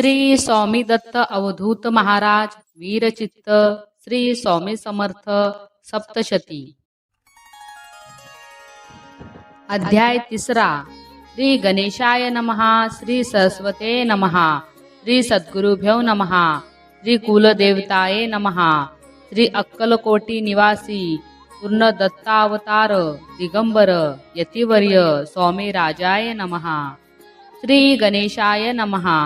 श्री स्वामी दत्त अवधूत महाराज वीरचित्त श्री स्वामी समर्थ सप्तशती. अध्याय तिसरा. श्री गणेशाय नमहा श्री सरस्वते नमहा श्री सद्गुरुभ्यो नमहा श्री कुलदेवताये नमहा श्री अक्कलकोटी निवासी पूर्ण दत्तावतार दिगंबर यतिवर्य स्वामी राजाय नमहा श्री गणेशाय नमहा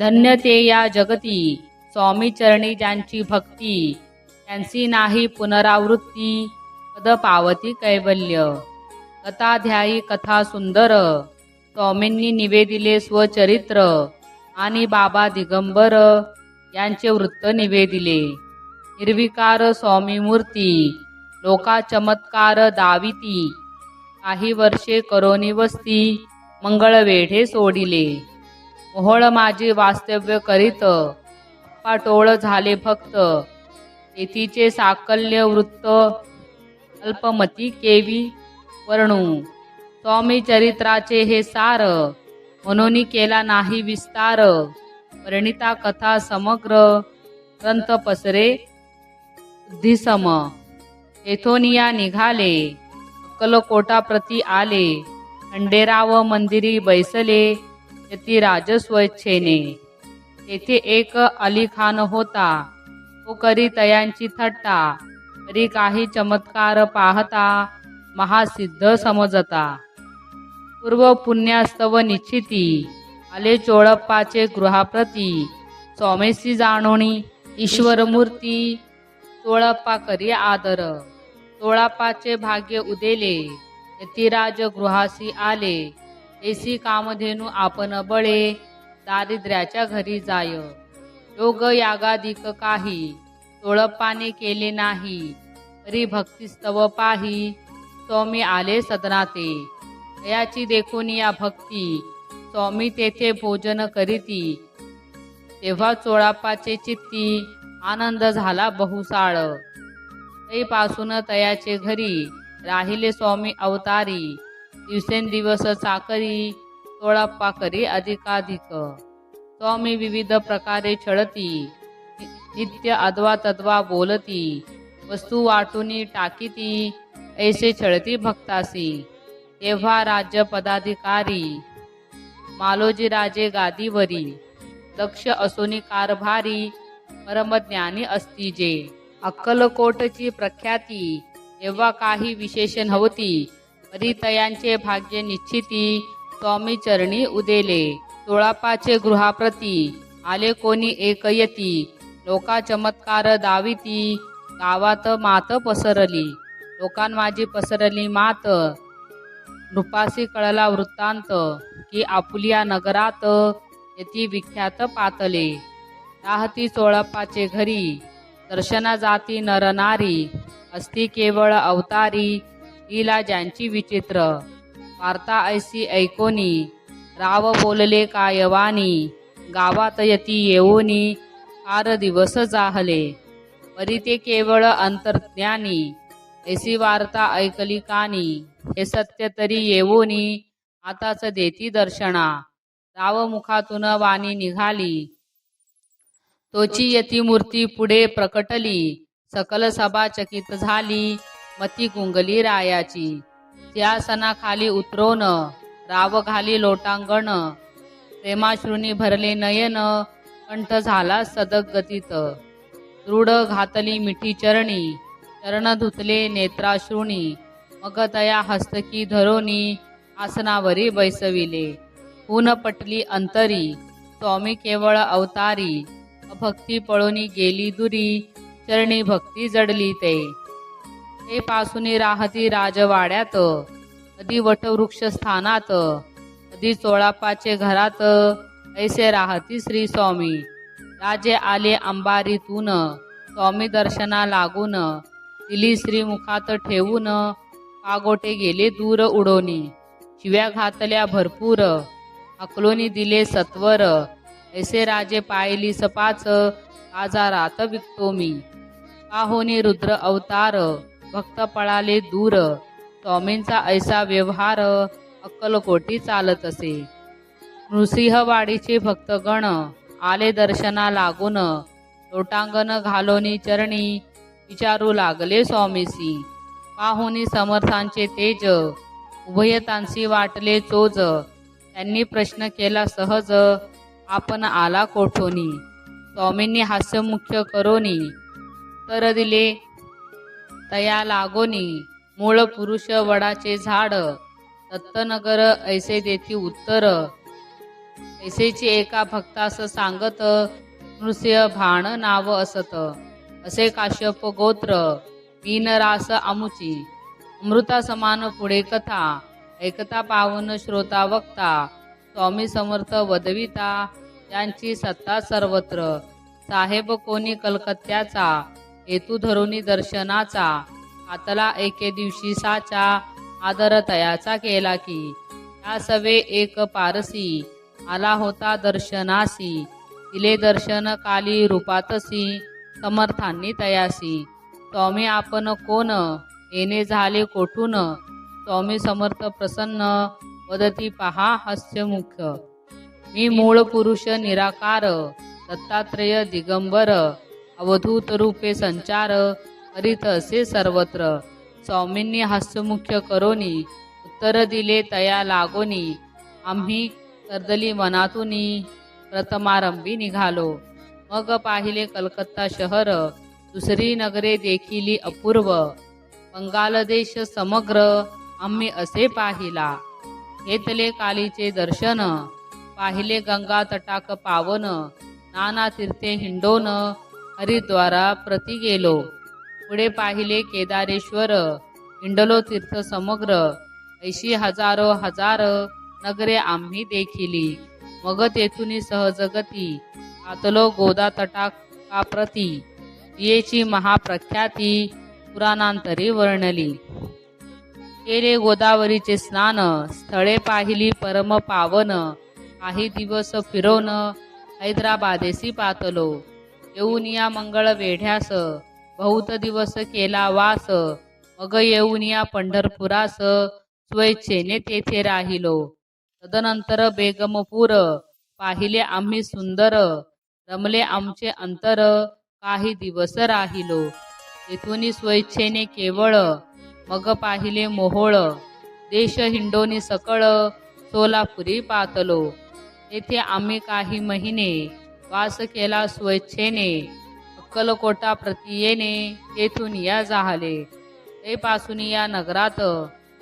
धन्य ते या जगती. स्वामी चरणी ज्यांची भक्ती त्यांची नाही पुनरावृत्ती पद पावती कैवल्य. कथाध्यायी कथा सुंदर स्वामींनी निवेदिले स्वचरित्र आणि बाबा दिगंबर यांचे वृत्त निवेदिले. निर्विकार स्वामी मूर्ती लोका चमत्कार दाविती. काही वर्षे करोनी वस्ती मंगळवेढे सोडिले. मोहोळ माझी वास्तव्य करीत. पाटोळ झाले फक्त. तेथीचे साकल्य वृत्त. अल्पमती केवी वर्णू. स्वामी चरित्राचे हे सार. म्हणून केला नाही विस्तार. वर्णिता कथा समग्र. ग्रंथ पसरे. बुद्धिसम. एथोनिया निघाले. अक्कलकोटाप्रती आले. खंडेराव मंदिरी बैसले. यती राजस्वच्छेने. तेथे एक अलीखान होता. तो करी तयांची थट्टा. तरी काही चमत्कार पाहता महासिद्ध समजता. पूर्व पुण्यास्तव निश्चिती. आले चोळप्पाचे गृहाप्रती. स्वामीसी जाणोणी ईश्वरमूर्ती. चोळप्पा करी आदर. चोळप्पाचे भाग्य उदेले. यतिराज गृहासी आले. ऐसी कामधेनू आपण बळे दारिद्र्याच्या घरी जाय. योग यागादिक काही तोळप्पाने केले नाही. तरी भक्तिस्तव पाही स्वामी आले सदनाते. दयाची देखून या भक्ती स्वामी तेथे भोजन करीती. तेव्हा चोळाप्पाचे चित्ती आनंद झाला बहुसाळ. पासून तयाचे घरी राहिले स्वामी अवतारी. दिवसेंदिवस चाकरी तोळाप्पा करी अधिकाधिक. स्वामी विविध प्रकारे छळती नित्य अद्वा तद्वा बोलती वस्तू वाटूनी टाकीती ऐसे छळती भक्तासी. तेव्हा राज्य पदाधिकारी मालोजी राजे गादीवरी दक्ष असोनी कारभारी परमज्ञानी असती जे. अक्कलकोटची प्रख्याती तेव्हा काही विशेष नव्हती. परितयांचे भाग्य निश्चिती स्वामी चरणी उदेले. तोळापाचे गृहाप्रती आले कोणी एकयती. लोका चमत्कार दाविती गावात मात पसरली. लोकांमाजी पसरली मात. नृपासी कळला वृत्तांत की आपुलिया नगरात येती विख्यात पातले. राहती चोळप्पाचे घरी दर्शना जाती नरनारी असती केवळ अवतारी हिला ज्यांची विचित्र. वार्ता ऐसी ऐकोनी राव बोलले कायवानी गावात यती येऊनी फार दिवस जाहले. परी ते केवळ अंतर्ज्ञानी ऐसी वार्ता ऐकली कानी हे सत्य तरी येऊनी आताच देती दर्शना. राव मुखातून वाणी निघाली. तोची यती मूर्ती पुढे प्रकटली सकल सभा चकित झाली मती गुंगली रायाची. सिंहासनाखाली उतरवण रावघाली लोटांगण. प्रेमाश्रुनी भरले नयन कंठ झाला सदगतीत. दृढ घातली मिठी चरणी चरण धुतले नेत्राश्रुणी मग तया हस्तकी धरोनी आसनावरी बैसविले. ऊन पटली अंतरी स्वामी केवळ अवतारी. भक्ती पळोनी गेली दुरी चरणी भक्ती जडली ते. ते पासूनी राहती राजवाड्यात कधी वटवृक्ष स्थानात कधी चोळापाचे घरात ऐसे राहती श्री स्वामी. राजे आले अंबारीतून स्वामी दर्शना लागून दिली श्रीमुखात ठेवून कागोटे गेले दूर उडोनी. शिव्या घातल्या भरपूर अकलोनी दिले सत्वर ऐसे राजे पायली सपाच आजारात विकतो मी. पाहोनी रुद्र अवतार भक्त पळाले दूर. स्वामींचा ऐसा व्यवहार अक्कलकोटी चालत असे. नृसिंहवाडीचे भक्तगण आले दर्शना लागून. लोटांगण घालोनी चरणी विचारू लागले स्वामीसी. पाहुनी समर्थांचे तेज उभयतांशी वाटले चोज. त्यांनी प्रश्न केला सहज आपण आला कोठोनी? स्वामींनी हास्यमुख्य करोनी. तर दिले तया लागोनी. मूळ पुरुष वडाचे झाड. दत्तनगर ऐसे देती उत्तर. ऐसेची एका भक्तास सांगत नृस्य भाण नाव असत. असे काश्यप गोत्र मीनरास आमुची. अमृता समान पुढे कथा. ऐकता पावन श्रोता वक्ता. स्वामी समर्थ वदविता. त्यांची सत्ता सर्वत्र. साहेब कोणी कलकत्त्याचा. हेतू धरुनी दर्शनाचा आतला एके दिवशी साचा आदर तयाचा केला की त्या सवे एक पारसी आला होता दर्शनासी दिले दर्शन काली रूपातसी समर्थांनी तयासी. स्वामी आपण कोण येणे झाले कोठून स्वामी समर्थ प्रसन्न वदती पहा हास्यमुख मी मूळ पुरुष निराकार दत्तात्रेय दिगंबर अवधूत रूपे संचार करीत असे सर्वत्र. स्वामींनी हास्यमुख्य करोनी उत्तर दिले तया लागोनी. आम्ही कर्दली मनातून प्रथमारंभी निघालो. मग पाहिले कलकत्ता शहर दुसरी नगरे देखिली अपूर्व. बंगाल देश समग्र आम्ही असे पाहिला. घेतले कालीचे दर्शन पाहिले गंगा तटाक पावन नाना तीर्थे हिंडोन हरिद्वारा प्रति गेलो. पुढे पाहिले केदारेश्वर हिंडलो तीर्थ समग्र ऐशी हजारो हजार नगरे आम्ही देखिली. मग तेथून सहजगती आतलो गोदा तटाकाप्रती येची महाप्रख्याती पुराणांतरी वर्णली. केले गोदावरीचे स्नान स्थळे पाहिली परम पावन काही दिवस फिरवून हैदराबादेसी पातलो. येऊन या मंगळ वेढ्यास. बहुत दिवस केला वास. मग येऊन या पंढरपुरास. स्वेच्छेने तेथे राहिलो. तदनंतर बेगमपूर. पाहिले आम्ही सुंदर. रमले आमचे अंतर. काही दिवस राहिलो. तेथून स्वेच्छेने केवळ. मग पाहिले मोहोळ. देश हिंडोनी सकळ. सोलापुरी पातलो. तेथे आम्ही काही महिने वास केला स्वेच्छेने अक्कलकोटा प्रतीयेने तेथून या जाहले. ते पासून या नगरात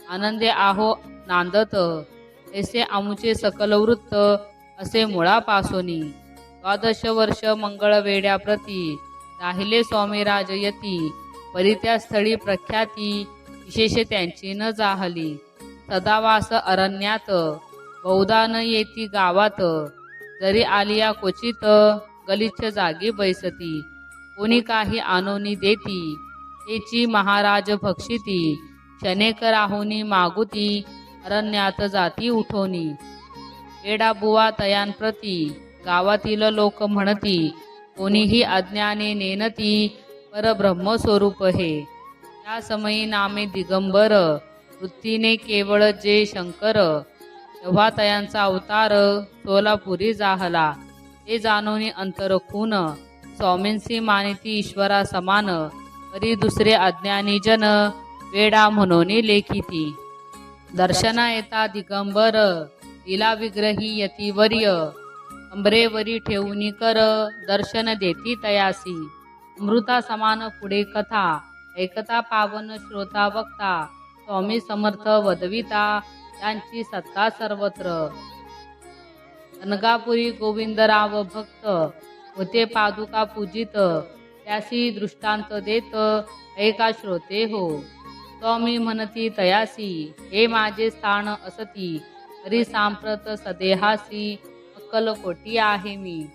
आनंदे आहो नांदत ऐसे आमुचे सकल वृत्त असे मुळापासोनी. द्वादश वर्ष मंगळवेड्याप्रती राहिले स्वामी राजयती परित्या स्थळी प्रख्याती विशेष त्यांची न जाहली. सदावास अरण्यात बहुधा न येती गावात जरी आलिया क्वचित गलिच्छ जागी बैसती कोणी काही आणोनी देती तेची महाराज भक्षिती शनेक राहुनी मागुती अरण्यात जाती उठोनी. एडा बुवा तयांप्रती गावातील लोक म्हणती कोणीही अज्ञाने नेनती परब्रह्म स्वरूप हे. त्या समयी नामे दिगंबर वृत्तीने केवळ जे शंकर तेव्हा तयांचा अवतार सोलापुरी जाहला. ते जाणून अंतर खून. स्वामींसी मानिती ईश्वरा समान. तरी दुसरे अज्ञानी जन वेडा म्हणून लेखिती. दर्शना येता दिगंबर. लीला विग्रही यतिवर्य अंबरेवरी ठेवूनी कर. दर्शन देती तयासी. अमृता समान पुढे कथा. ऐकता पावन श्रोता वक्ता. स्वामी समर्थ वदविता. त्यांची सत्ता सर्वत्र. अनगापुरी गोविंदराव भक्त होते पादुका पूजित. त्यासी दृष्टांत देत ऐका श्रोते हो. स्वामी म्हणती तयासी हे माझे स्थान असती तरी सांप्रत सदेहासी अक्कलकोटी आहे मी.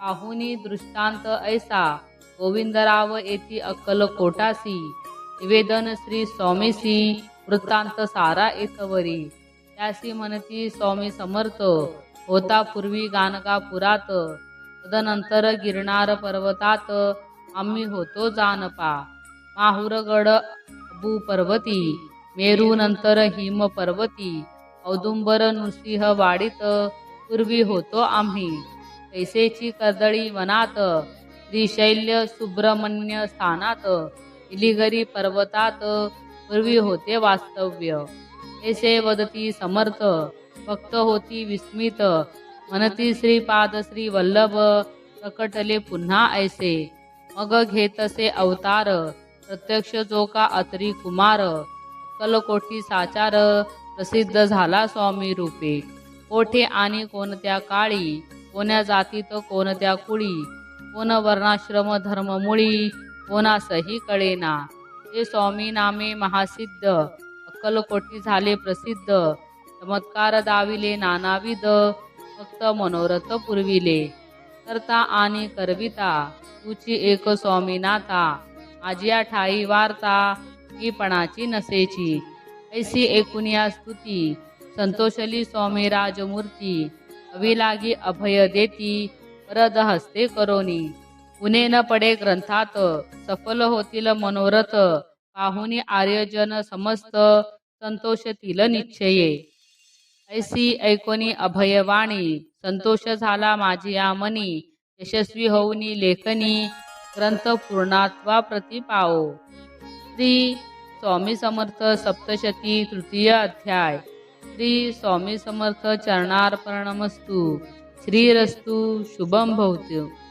पाहुनी दृष्टांत ऐसा गोविंदराव येती अक्कलकोटासी. निवेदन श्री स्वामीसी वृत्तांत सारा येथवरी त्याशी म्हणती स्वामी समर्थ होता पूर्वी गाणगापुरात तदनंतर गिरनार पर्वतात आम्ही होतो जानपा. माहुरगड अबू पर्वती मेरू नंतर हिम पर्वती औदुंबर नृसिंह वाडीत पूर्वी होतो आम्ही. तैसेची कर्दळी वनात श्रीशैल्य सुब्रमण्य स्थानात इलिगरी पर्वतात पूर्वी होते वास्तव्य. ऐसे वदती समर्थ। भक्त होती विस्मित। म्हणती श्रीपाद श्री वल्लभ। प्रकटले पुन्हा ऐसे। मग घेतसे अवतार। प्रत्यक्ष जो का अत्री कुमार। कलकोटी साचार। प्रसिद्ध झाला स्वामी रूपे। कोठे आणि कोणत्या काळी? कोण्या जातीत कोणत्या कुळी? कोण वर्णाश्रम धर्ममुळी? कोणासही कळेना। ते स्वामी नामे महासिद्ध। कलकोटी झाले प्रसिद्ध. चमत्कार दाविले नानाविध फक्त मनोरथ पुरविले. करता आणि करविता तुची एक स्वामीनाथा. आजिया ठाई वार्ता मी पणाची नसेची. ऐसी एकुनिया स्तुती संतोषली स्वामी राजमूर्ती. अविलागी अभय देती परद हस्ते करोनी. उणे न पडे ग्रंथात सफल होतील मनोरथ. पाहुनी आर्यजन समस्त संतोषतील निश्चये. ऐसी ऐकोनी अभयवाणी संतोष झाला माझी मनी यशस्वी होऊनी लेखनी ग्रंथ पूर्णात्वा प्रतिपाओ. श्री स्वामी समर्थ सप्तशती तृतीय अध्याय. श्री स्वामी समर्थ चरणार्पणमस्तु. श्रीरस्तु शुभम भवतु.